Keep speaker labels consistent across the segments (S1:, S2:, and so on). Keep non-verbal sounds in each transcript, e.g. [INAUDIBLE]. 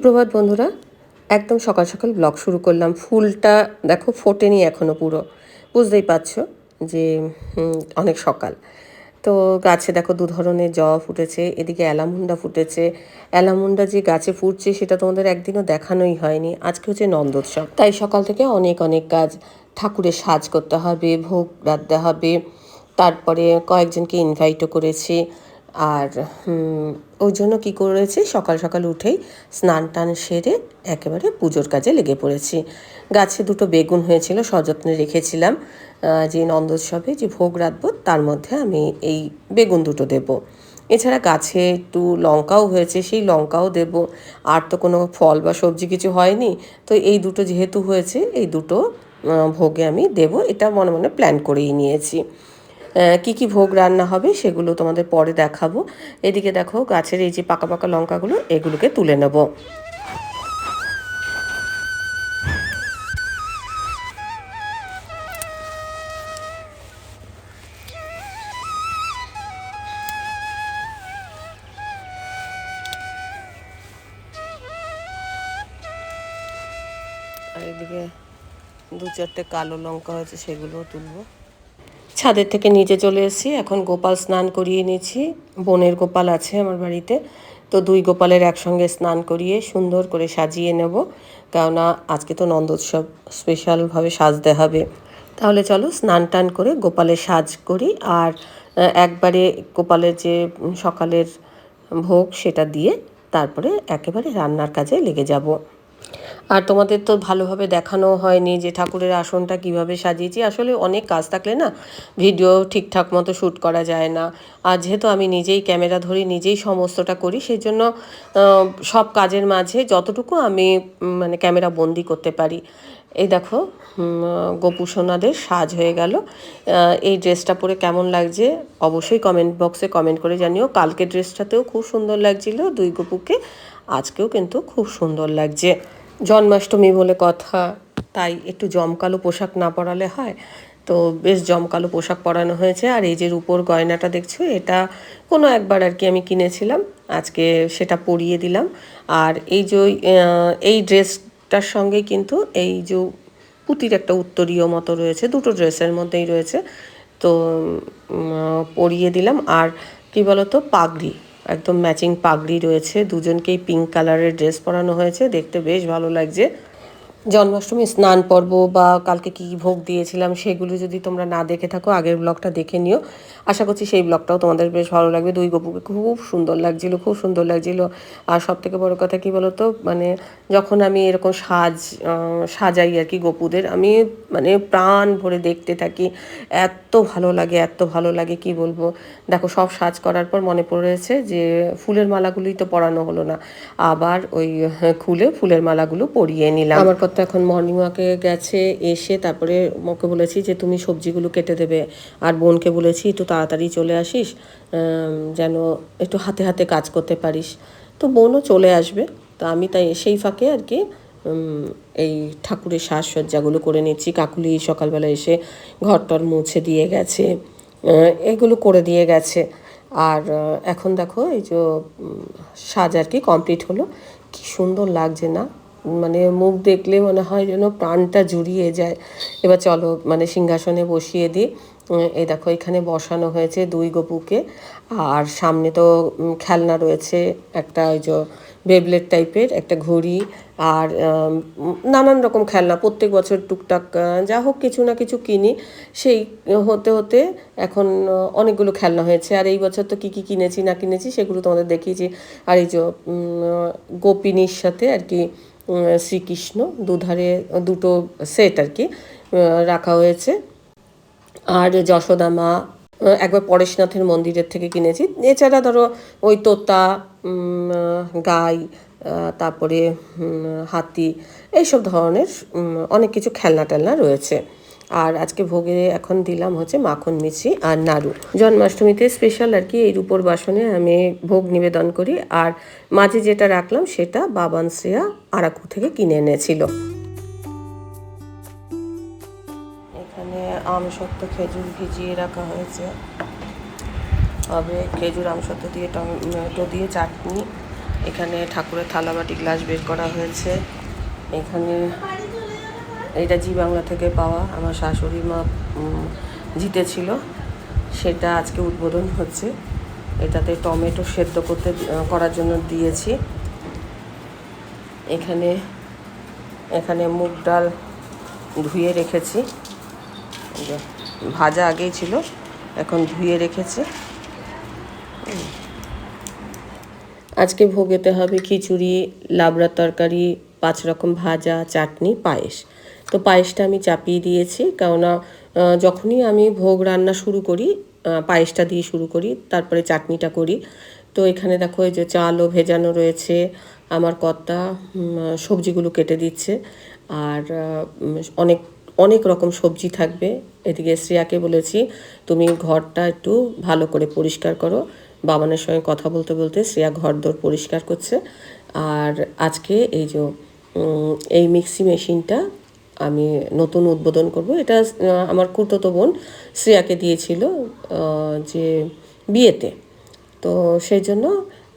S1: সুপ্রভাত বন্ধুরা, একদম সকাল সকাল ব্লগ শুরু করলাম। ফুলটা দেখো ফোটেনি এখনও পুরো। বুঝতেই পারছ যে অনেক সকাল। তো গাছে দেখো দু ধরনের জবা ফুটেছে, এদিকে অ্যালামুন্ডা ফুটেছে। অ্যালামুন্ডা যে গাছে ফুটছে সেটা তোমাদের একদিনও দেখানোই হয়নি। আজকে হচ্ছে নন্দোৎসব। তাই সকাল থেকে অনেক অনেক কাজ ঠাকুরের সাজ করতে হবে, ভোগ রাঁধতে হবে। তারপরে কয়েকজনকে ইনভাইটও করেছি। আর ওই জন্য কী করেছি? সকাল সকাল উঠেই স্নান টান সেরে একেবারে পুজোর কাজে লেগে পড়েছি। গাছে দুটো বেগুন হয়েছিল, সযত্নে রেখেছিলাম। যে নন্দোৎসবে যে ভোগ রাখব তার মধ্যে আমি এই বেগুন দুটো দেব। এছাড়া গাছে একটু লঙ্কাও হয়েছে, সেই লঙ্কাও দেব। আর তো কোনো ফল বা সবজি কিছু হয়নি। তো এই দুটো যেহেতু হয়েছে, এই দুটো ভোগে আমি দেব। এটা মনে মনে প্ল্যান করেই নিয়েছি। কি কি ভোগ রান্না হবে সেগুলো তোমাদের পরে দেখাবো। এদিকে দেখো গাছের এই যে পাকা পাকা লঙ্কাগুলো, এগুলোকে তুলে নেব। আর এদিকে দু চারটে কালো লঙ্কা হয়েছে সেগুলোও তুলবো। ছাদের থেকে নিচে চলে এসেছি। এখন গোপাল স্নান করিয়ে নিয়েছি। বোনের গোপাল আছে আমার বাড়িতে। তো দুই গোপালের একসঙ্গে স্নান করিয়ে সুন্দর করে সাজিয়ে নেব। কেননা আজকে তো নন্দোৎসব স্পেশালভাবে সাজতে হবে। তাহলে চলো স্নান টান করে গোপালের সাজ করি আর একবারে গোপালের যে সকালের ভোগ সেটা দিয়ে তারপরে একেবারে রান্নার কাজে লেগে যাব। আর তোমাদের তো ভালোভাবে দেখানো হয়নি যে ঠাকুরের আসনটা কীভাবে সাজিয়েছি। আসলে অনেক কাজ থাকলে না ভিডিও ঠিকঠাক মতো শ্যুট করা যায় না। আর যেহেতু আমি নিজেই ক্যামেরা ধরি, নিজেই সমস্তটা করি সেই জন্য সব কাজের মাঝে যতটুকু আমি মানে ক্যামেরা বন্দি করতে পারি। এই দেখো গোপু সোনাদের সাজ হয়ে গেল। এই ড্রেসটা পরে কেমন লাগছে অবশ্যই কমেন্ট বক্সে কমেন্ট করে জানিও। কালকে ড্রেসটাতেও খুব সুন্দর লাগছিল দুই গোপুকে, আজকেও কিন্তু খুব সুন্দর লাগছে। জন্মাষ্টমী বলে কথা, তাই একটু জমকালো পোশাক না পরালে হয়। তো বেশ জমকালো পোশাক পরানো হয়েছে, আর এই যে রূপোর গয়নাটা দেখছ, এটা কোনো একবার আর কি আমি কিনেছিলাম, আজকে সেটা পরিয়ে দিলাম। আর এই যে এই ড্রেসটার সঙ্গে কিন্তু এই যে পুঁতির একটা উত্তরীয় মতো রয়েছে, দুটো ড্রেসের মধ্যেই রয়েছে। তো পরিয়ে দিলাম। আর কি বলতো, পাগড়ি। একদম ম্যাচিং পাগড়ি রয়েছে। দুজনকেই পিঙ্ক কালারের ড্রেস পরানো হয়েছে। দেখতে বেশ ভালো লাগছে। জন্মাষ্টমী, স্নান পর্ব বা কালকে কী ভোগ দিয়েছিলাম সেগুলো যদি তোমরা না দেখে থাকো, আগের ব্লগটা দেখে নিও। আশা করছি সেই ব্লগটাও তোমাদের বেশ ভালো লাগবে। দুই গপুকে খুব সুন্দর লাগছিল, খুব সুন্দর লাগছিল। আর সব থেকে বড় কথা কী বলতো মানে যখন আমি এরকম সাজ সাজাই আর কি গপুদের, আমি মানে প্রাণ ভরে দেখতে থাকি। এত ভালো লাগে, এত ভালো লাগে, কি বলব? দেখো, সব সাজ করার পর মনে পড়েছে যে ফুলের মালাগুলোই তো পরানো হলো না। আবার ওই খুলে ফুলের মালাগুলো পরিয়ে নিলাম। আমার কত এখন মর্নিং ওয়াকে গেছে, এসে তারপরে ওকে বলেছি যে তুমি সবজিগুলো কেটে দেবে। আর বোনকে বলেছি, একটু তাড়াতাড়ি চলে আসিস যেন একটু হাতে হাতে কাজ করতে পারিস। তো বোনও চলে আসবে। তো আমি তাই সেই ফাঁকে আর কি এই ঠাকুরের সাজসজ্জাগুলো করে নিচ্ছি। কাকুলি সকালবেলা এসে ঘরটর মুছে দিয়ে গেছে এগুলো করে দিয়ে গেছে। আর এখন দেখো এই যে সাজ আর কি কমপ্লিট হলো। কি সুন্দর লাগছে না? মানে মুখ দেখলে মনে হয় যেন প্রাণটা জুড়িয়ে যায়। এবার চলো মানে সিংহাসনে বসিয়ে দিই। এই দেখো এখানে বসানো হয়েছে দুই গপুকে। আর সামনে তো খেলনা রয়েছে, একটা ওই যে বেবলেট টাইপের, একটা ঘড়ি আর নানান রকম খেলনা। প্রত্যেক বছর টুকটাক যা হোক কিছু না কিছু কিনি। সেই হতে হতে এখন অনেকগুলো খেলনা হয়েছে। আর এই বছর তো কী কী কিনেছি না কিনেছি সেগুলো তোমাদের দেখিয়েছি। আর এই যে গোপিনীর সাথে আর কি শ্রীকৃষ্ণ দুধারে দুটো সেট আর কি রাখা হয়েছে। আর যশোদা মা একবার পরেশনাথের মন্দিরের থেকে কিনেছি। এছাড়া ধরো ওই তোতা গাই তারপরে হাতি, এইসব ধরনের অনেক কিছু খেলনা টেলনা রয়েছে। আর আজকে ভোগে এখন দিলাম হচ্ছে মাখন মিষ্টি আর নাড়ু। জন্মাষ্টমীতে স্পেশাল আর কি এই রূপোর বাসনে আমি ভোগ নিবেদন করি আর মাঝে যেটা রাখলাম সেটা বাবান শ্রেয়া আরাকু থেকে কিনে এনেছিল। এখানে আম খেজুর ভিজিয়ে রাখা হয়েছে। হবে খেজুর আমসত্ত্ব দিয়ে টমেটো দিয়ে চাটনি। এখানে ঠাকুরের থালাবাটি গ্লাস বের করা হয়েছে। এখানে এটা জি বাংলা থেকে পাওয়া আমার শাশুড়ি মা জিতেছিল। সেটা আজকে উদ্বোধন হচ্ছে। এটাতে টমেটো সেদ্ধ করতে করার জন্য দিয়েছি। এখানে এখানে মুগ ডাল ধুয়ে রেখেছি। ভাজা আগেই ছিল, এখন ধুয়ে রেখেছি। আজকে ভোগেতে হবে খিচুড়ি, লাবড়ার তরকারি, পাঁচ রকম ভাজা, চাটনি, পায়েস। তো পায়েসটা আমি চাপিয়ে দিয়েছি। কেননা যখনই আমি ভোগ রান্না শুরু করি পায়েসটা দিয়ে শুরু করি, তারপরে চাটনিটা করি। তো এখানে দেখো, এই যে চালও ভেজানো রয়েছে, আমার কর্তা সবজিগুলো কেটে দিচ্ছে। আর অনেক অনেক রকম সবজি থাকবে। এদিকে শ্রেয়াকে বলেছি, তুমি ঘরটা একটু ভালো করে পরিষ্কার করো। বাবানের সঙ্গে কথা বলতে বলতে শ্রেয়া ঘর দোর পরিষ্কার করছে। আর আজকে এই যে এই মিক্সি মেশিনটা আমি নতুন উদ্বোধন করব। এটা আমার কুর্ততো বোন শ্রেয়াকে দিয়েছিল যে বিয়েতে। তো সেই জন্য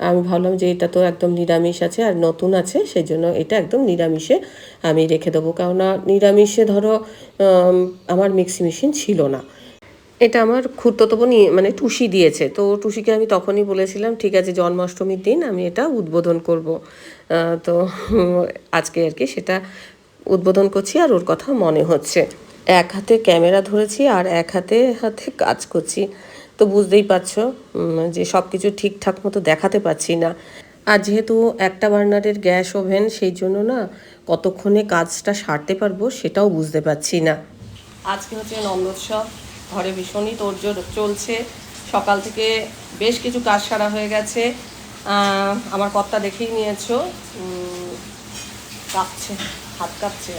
S1: আমি ভাবলাম যে এটা তো একদম নিরামিষ আছে আর নতুন আছে, সেই জন্য এটা একদম নিরামিষে আমি রেখে দেবো। কেননা নিরামিষে ধরো আমার মিক্সি মেশিন ছিল না। এটা আমার বোনই মানে টুসি দিয়েছে। তো টুসিকে আমি তখনই বলেছিলাম, ঠিক আছে, জন্মাষ্টমীর দিন আমি এটা উদ্বোধন করব। তো আজকে আর কি সেটা উদ্বোধন করছি আর ওর কথা মনে হচ্ছে। এক হাতে ক্যামেরা ধরেছি আর এক হাতে হাতে কাজ করছি। তো বুঝতেই পারছ যে সব কিছু ঠিকঠাক মতো দেখাতে পারছি না। আর যেহেতু একটা বার্নারের গ্যাস ওভেন, সেই জন্য না কতক্ষণে কাজটা সারতে পারব সেটাও বুঝতে পারছি না। আজকে হচ্ছে নন্দোৎসব, ঘরে ভীষণই তোড়জোড় চলছে। সকাল থেকে বেশ কিছু কাজ সারা হয়ে গেছে। আমার কর্তা দেখেই নিয়েছো। কাঁপছে। হাত কাঁপছে,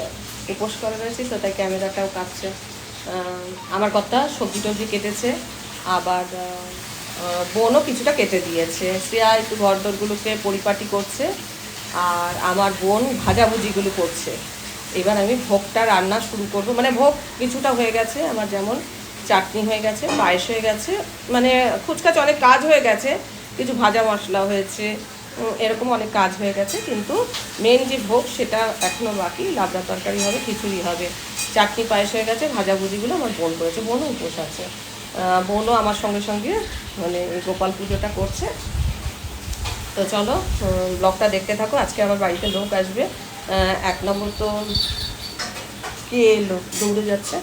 S1: উপোস করে রয়েছি, তো তাই ক্যামেরাটাও কাঁপছে। আমার কথা সবজি টবজি কেটেছে, আবার বোনও কিছুটা কেটে দিয়েছে। শ্রেয়া একটু ঘরদোরগুলোকে পরিপাটি করছে, আর আমার বোন ভাজাভুজিগুলো করছে। এবার আমি ভোগটা রান্না শুরু করব। মানে ভোগ কিছুটা হয়ে গেছে, আমার যেমন চাটনি হয়ে গেছে, পায়েস হয়ে গেছে মানে খুচকাচ অনেক কাজ হয়ে গেছে, কিছু ভাজা মশলা হয়েছে এরকম অনেক কাজ হয়ে গেছে, কিন্তু মেন যে ভোগ সেটা এখনও বাকি, লাবড়া তরকারি হবে, খিচুড়ি হবে। চাটনি পায়েস হয়ে গেছে ভাজাভুজিগুলো আমার বোন করেছে, বোনও উপোস আছে। বোনও আমার সঙ্গে সঙ্গে মানে গোপাল পুজোটা করছে। তো চলো ব্লগটা দেখতে থাকো, আজকে আমার বাড়িতে লোক আসবে। এক নম্বর তো কে লোক দৌড়ে যাচ্ছে।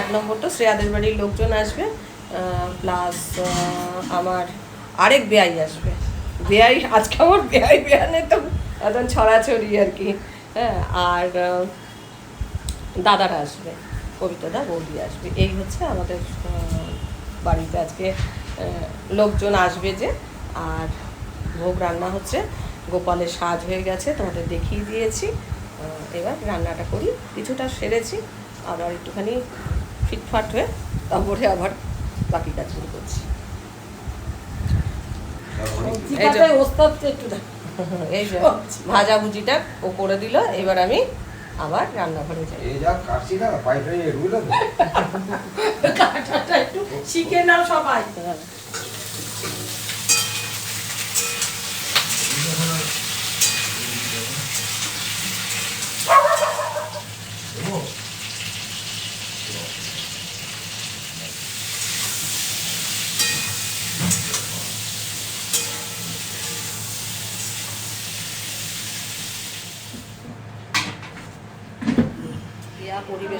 S1: এক নম্বর তো শ্রেয়াদের বাড়ির লোকজন আসবে। প্লাস আমার আরেক বেয়াই আসবে। বেয়াই, আজকে আমার বেয়াই বেয়ানে তো একদম ছড়াছড়ি আর কি। হ্যাঁ আর দাদারা আসবে, কবিতাদা বৌদি আসবে। এই হচ্ছে আমাদের বাড়িতে আজকে লোকজন আসবে যে। আর ভোগ রান্না হচ্ছে গোপালের সাজ হয়ে গেছে, তোমাদের দেখিয়ে দিয়েছি। এবার রান্নাটা করি, কিছুটা সেরেছি, আবার একটুখানি ফিটফাট হয়ে তারপরে আবার বাকি কাজগুলো করছি। এই যে- এই যে ভাজাভুজিটা ও করে দিল এবার আমি আবার রান্নাঘরে যাই।
S2: এই যা কাটছি না পাইপ লাইন
S3: কাটাটা একটু শিখে নাও সবাই।
S1: ইয়া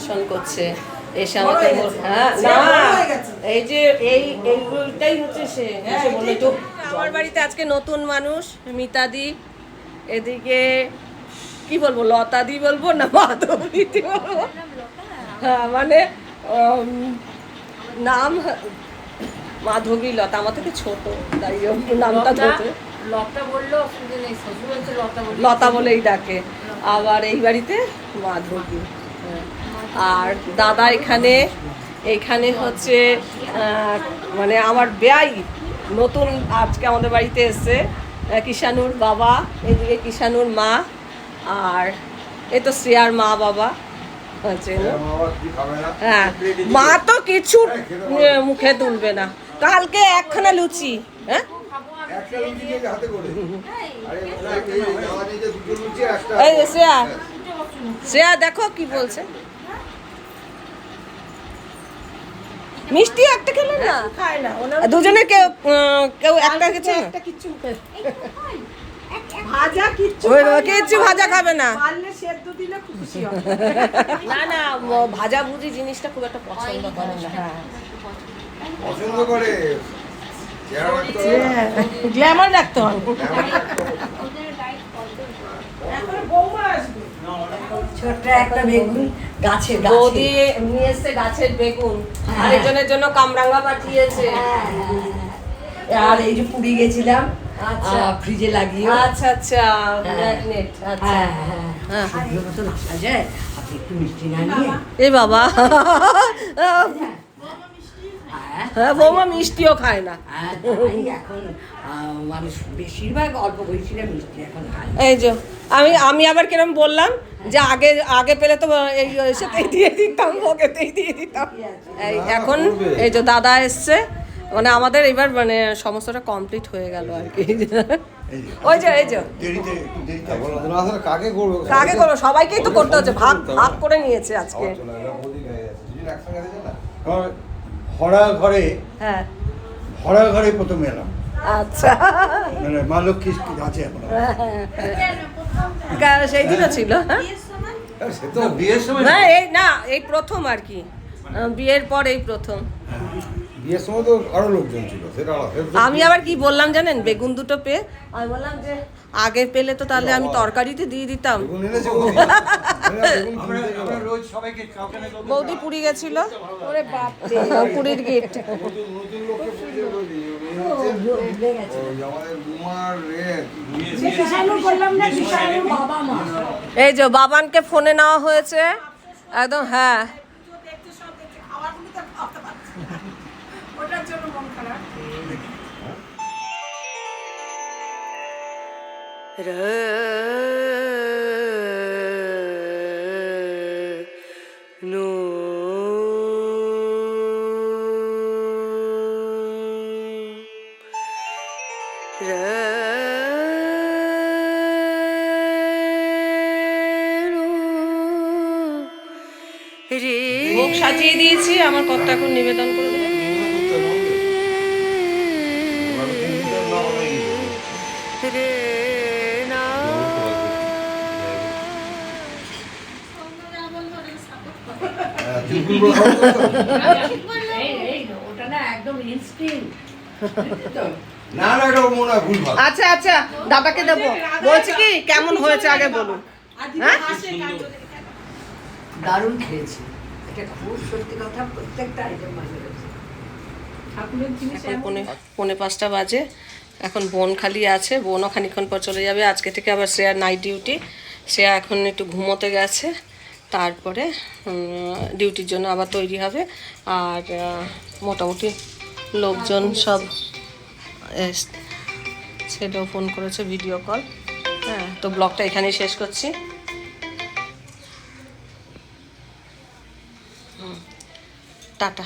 S1: পরিবেশন করছে এসে আমাকে
S3: হয়ে
S1: না। এই যে এই এইটাই হচ্ছে সে
S3: হ্যাঁ,
S1: এসে বলল তো
S3: তো।
S1: আমার বাড়িতে আজকে নতুন মানুষ মিতাদি এদিকে কি বলব লতাদি বলব না মাধবীদি বলব হ্যাঁ মানে নাম মাধবী লতা আমার থেকে ছোট তাই নামটা ধরতে
S3: লতা বলল লতা
S1: বলেই ডাকে আবার এই বাড়িতে মাধবী। আর দাদা এখানে এখানে হচ্ছে মানে আমার ব্যয় নতুন আজকে আমাদের বাড়িতে এসছে কিষানুর বাবা এদিকে কিষানুর মা আর এ তো শ্রেয়ার মা বাবা
S2: কি
S1: হ্যাঁ মা তো কিছু মুখে তুলবে না। কালকে একখানা লুচি হ্যাঁ?
S2: একটা লুচি দিয়ে হাতে করে আরে ওটা এই আমার এই যে দুটো লুচি আর একটা
S1: এই যে শ্রেয়া শ্রেয়া দেখো কি বলছে মিষ্টি একটা খেলে না?
S3: খায় না
S1: দুজনে কেউ কেউ একটা কিছু?
S3: একটা কিচ্ছু ভাজা কিচ্ছু
S1: ওই কিচ্ছু ভাজা খাবে না।
S3: পারলে সেদ্ধ দিলে খুশি হবে। [LAUGHS]
S1: না না ভাজা ভুজি জিনিসটা খুব একটা পছন্দ করে না হ্যাঁ।
S2: পছন্দ করে? না।
S3: গ্ল্যামার রাখতে হবে।
S2: রাখতে হবে।
S3: এখন বৌমা আসবে।
S4: ছোট্ট একটা বেগুন গাছে গাছে।
S1: বৌদি নিয়ে এসছে গাছের বেগুন। আরেকজনের জন্য কামরাঙ্গা পাঠিয়েছে।
S4: আর এই যে পুরী গেছিলাম
S1: আচ্ছা।
S4: ফ্রিজে লাগিয়ে
S1: আচ্ছা আচ্ছা ম্যাগনেট আচ্ছা।
S4: হ্যাঁ হ্যাঁ।
S1: হ্যাঁ।
S4: সবজির মতন আসা যায়। আপনি একটু মিষ্টি না নিয়ে।
S1: এই বাবা।
S4: হ্যাঁ,
S1: হ্যাঁ বৌমা মিষ্টিও খায় না।
S4: হ্যাঁ, এখন মানুষ বেশিরভাগ অল্প বয়সীরা মিষ্টি এখন খায়
S1: এই যে আমি আমি আবার কিরম বললাম? যে আগে আগে পেলে তো এই সেটাই দিয়ে দিতাম ওকেতেই দিয়ে দিতাম। এই এখন এই যে দাদা এসছে মানে আমাদের এবার মানে সমস্তটা কমপ্লিট হয়ে গেল আর কি। ওই যে এই যে।
S2: কাকে করব?
S1: কাকে করব? সবাইকেই তো করতে হচ্ছে। ভাগ ভাগ করে নিয়েছে আজকে।
S5: হরা ঘরে
S1: হ্যাঁ।
S5: হরা ঘরে প্রথম এলাম।
S1: আচ্ছা।
S5: মানে মা লক্ষ্মী আছে এখন।
S1: কা- সেই দিনও ছিল হ্যাঁ?
S2: হ্যাঁ, সে তো বিয়ের সময়
S1: না এই না এই প্রথম আর কি। বিয়ের পর এই প্রথম।
S2: বিয়ের সময় তো আরও লোকজন ছিল সেটা
S1: আমি আবার কি বললাম জানেন? বেগুন দুটো পেয়ে আমি বললাম যে আগে পেলে তো তাহলে আমি তরকারিতে দিয়ে দিতাম।
S2: বৌদি। [LAUGHS]
S1: পুরী গেছিল। ওরে বাপ পুরীর গিফট
S2: রে
S1: এই যে বাবানকে ফোনে নেওয়া হয়েছে। একদম হ্যাঁ।
S3: দেখতে
S1: মুখ সাজিয়ে দিয়েছি আমার কর্তা এখন নিবেদন করে দেবে
S2: হ্যাঁ,
S4: ওটা না একদম ইনস্টিং [LAUGHS]
S2: না না এটা মনে হয় ভুল ভালো
S1: আচ্ছা আচ্ছা দাদাকে দেবো। বলছি কি কেমন হয়েছে আগে বলুন। হ্যাঁ?
S4: দারুণ খেয়েছি। এটা খুব সত্যি কথা প্রত্যেকটা আইটেম ভালো
S1: পৌনে পৌনে পাঁচটা বাজে। এখন বোন খালি আছে বোনও খানিক্ষণ পর চলে যাবে। আজকে থেকে আবার শ্রেয়ার নাইট ডিউটি শ্রেয়া এখন একটু ঘুমোতে গেছে। তারপরে ডিউটির জন্য আবার তৈরি হবে। আর মোটামুটি লোকজন সব ছেলেও ফোন করেছে ভিডিও কল হ্যাঁ তো ব্লগটা এখানেই শেষ করছি। টাটা।